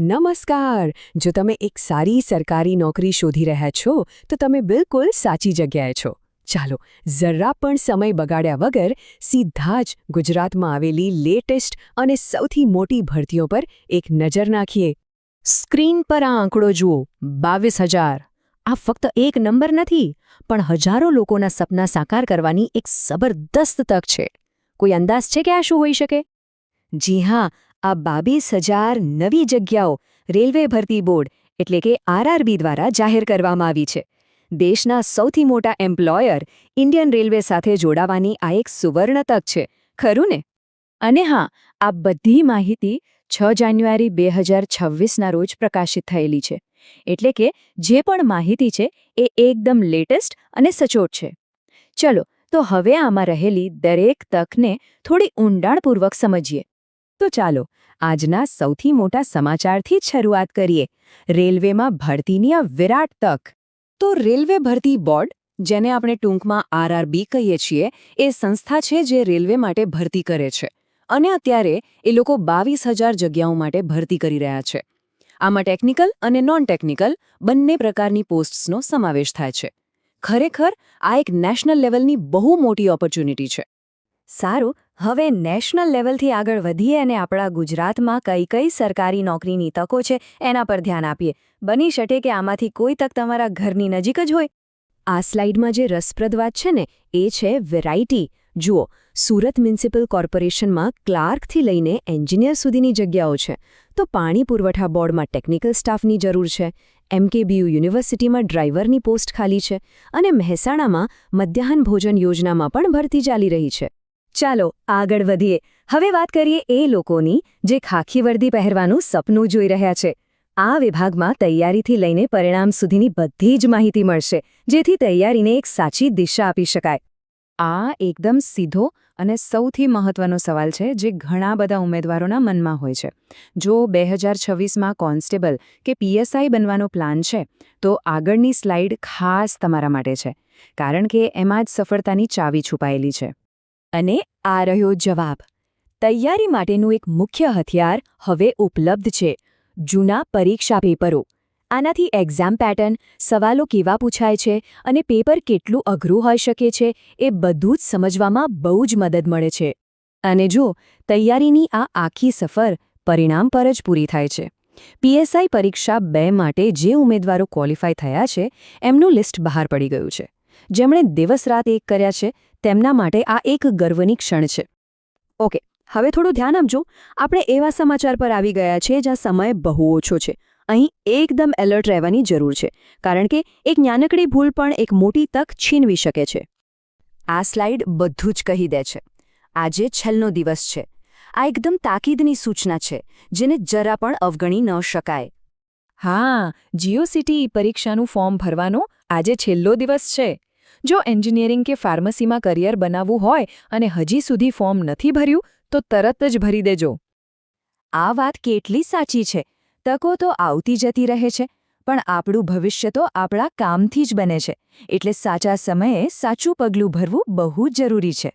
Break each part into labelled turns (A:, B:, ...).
A: નમસ્કાર. જો તમે એક સારી સરકારી નોકરી શોધી રહ્યા છો, તો તમે બિલકુલ સાચી જગ્યાએ છો. ચાલો, જરા પણ સમય બગાડ્યા વગર સીધા જ ગુજરાતમાં આવેલી લેટેસ્ટ અને સૌથી મોટી ભરતીઓ પર એક નજર નાખીએ. સ્ક્રીન પર આ આંકડો જુઓ. બાવીસ હજાર. આ ફક્ત એક નંબર નથી, પણ હજારો લોકોના સપના સાકાર કરવાની એક જબરદસ્ત તક છે. કોઈ અંદાજ છે કે આ શું હોઈ શકે? જી હા આ બાવીસ હજાર નવી જગ્યાઓ રેલવે ભરતી બોર્ડ એટલે કે આરઆરબી દ્વારા જાહેર કરવામાં આવી છે. દેશના સૌથી મોટા એમ્પ્લોયર ઇન્ડિયન રેલવે સાથે જોડાવાની આ એક સુવર્ણ તક છે. ખરું ને? અને હા, આ બધી માહિતી છ જાન્યુઆરી બે હજાર છવ્વીસના રોજ પ્રકાશિત થયેલી છે. એટલે કે જે પણ માહિતી છે એ એકદમ લેટેસ્ટ અને સચોટ છે. ચલો, તો હવે આમાં રહેલી દરેક તકને થોડી ઊંડાણપૂર્વક સમજીએ. તો ચાલો, આજના સૌથી મોટા સમાચારથી જ શરૂઆત કરીએ. રેલવેમાં ભરતીની આ વિરાટ તક. તો રેલવે ભરતી બોર્ડ, જેને આપણે ટૂંકમાં આરઆરબી કહીએ છીએ, એ સંસ્થા છે જે રેલવે માટે ભરતી કરે છે. અને અત્યારે એ લોકો બાવીસ હજાર જગ્યાઓ માટે ભરતી કરી રહ્યા છે. આમાં ટેકનિકલ અને નોન ટેકનિકલ બંને પ્રકારની પોસ્ટ્સનો સમાવેશ થાય છે. ખરેખર, આ એક નેશનલ લેવલની બહુ મોટી ઓપોર્ચ્યુનિટી છે. સારું, હવે નેશનલ લેવલથી આગળ વધીએ અને આપણા ગુજરાતમાં કઈ કઈ સરકારી નોકરીની તકો છે એના પર ધ્યાન આપીએ. બની શકે કે આમાંથી કોઈ તક તમારા ઘરની નજીક જ હોય. આ સ્લાઇડમાં જે રસપ્રદ વાત છે ને, એ છે વેરાયટી. જુઓ, સુરત મ્યુનિસિપલ કોર્પોરેશનમાં ક્લાર્કથી લઈને એન્જિનિયર સુધીની જગ્યાઓ છે. તો પાણી પુરવઠા બોર્ડમાં ટેકનિકલ સ્ટાફની જરૂર છે એમકેબીયુ યુનિવર્સિટીમાં ડ્રાઈવરની પોસ્ટ ખાલી છે અને મહેસાણામાં મધ્યાહન ભોજન યોજનામાં પણ ભરતી ચાલી રહી છે. ચાલો, આગળ વધીએ. હવે વાત કરીએ એ લોકોની, જે ખાખી વર્દી પહેરવાનું સપનું જોઈ રહ્યા છે. આ વિભાગમાં તૈયારીથી લઈને પરિણામ સુધીની બધી જ માહિતી મળશે, જેથી તૈયારીને એક સાચી દિશા આપી શકાય. આ એકદમ સીધો અને સૌથી મહત્વનો સવાલ છે, જે ઘણા બધા ઉમેદવારોના મનમાં હોય છે. જો બે હજાર છવ્વીસમાં કોન્સ્ટેબલ કે પીએસઆઈ બનવાનો પ્લાન છે, તો આગળની સ્લાઇડ ખાસ તમારા માટે છે, કારણ કે એમાં જ સફળતાની ચાવી છુપાયેલી છે. અને આ રહ્યો જવાબ. તૈયારી માટેનું એક મુખ્ય હથિયાર હવે ઉપલબ્ધ છે. જૂના પરીક્ષા પેપરો. આનાથી એક્ઝામ પેટર્ન સવાલો કેવા પૂછાય છે અને પેપર કેટલું અઘરું હોઈ શકે છે એ બધું જ સમજવામાં બહુ જ મદદ મળે છે. અને જો તૈયારીની આ આખી સફર પરિણામ પર જ પૂરી થાય છે. પીએસઆઈ પરીક્ષા બે માટે જે ઉમેદવારો ક્વોલિફાય થયા છે, એમનું લિસ્ટ બહાર પડી ગયું છે. જેમણે દિવસ રાત એક કર્યા છે, તેમના માટે આ એક ગર્વની ક્ષણ છે. ઓકે, હવે થોડું ધ્યાન આપજો. આપણે એવા સમાચાર પર આવી ગયા છે, જ્યાં સમય બહુ ઓછો છે. અહીં એકદમ એલર્ટ રહેવાની જરૂર છે, કારણ કે એક નાનકડી ભૂલ પણ એક મોટી તક છીનવી શકે છે. આ સ્લાઇડ બધું જ કહી દે છે. આજે છેલ્લો દિવસ છે. આ એકદમ તાકીદની સૂચના છે, જેને જરા પણ અવગણી ન શકાય. હા જીઓસીટી પરીક્ષાનું ફોર્મ ભરવાનો આજે છેલ્લો દિવસ છે. જો એન્જિનિયરિંગ કે ફાર્મસીમાં કરિયર બનાવવું હોય અને હજી સુધી ફોર્મ નથી ભર્યું, તો તરત જ ભરી દેજો. આ વાત કેટલી સાચી છે. તકો તો આવતી જતી રહે છે, પણ આપણું ભવિષ્ય તો આપણા કામથી જ બને છે, એટલે સાચા સમયે સાચું પગલું ભરવું બહુ જ જરૂરી છે.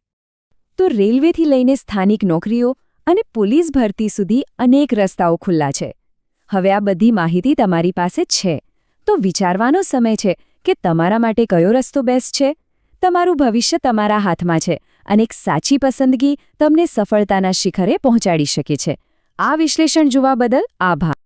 A: તો રેલવેથી લઈને સ્થાનિક નોકરીઓ અને પોલીસ ભરતી સુધી અનેક રસ્તાઓ ખુલ્લા છે. હવે આ બધી માહિતી તમારી પાસે છે. તો વિચારવાનો સમય છે કે તમારા માટે કયો રસ્તો બેસ્ટ છે? તમારું ભવિષ્ય તમારા હાથમાં છે અને એક સાચી પસંદગી તમને સફળતાના શિખરે પહોંચાડી શકે છે. આ વિશ્લેષણ જોવા બદલ આભાર.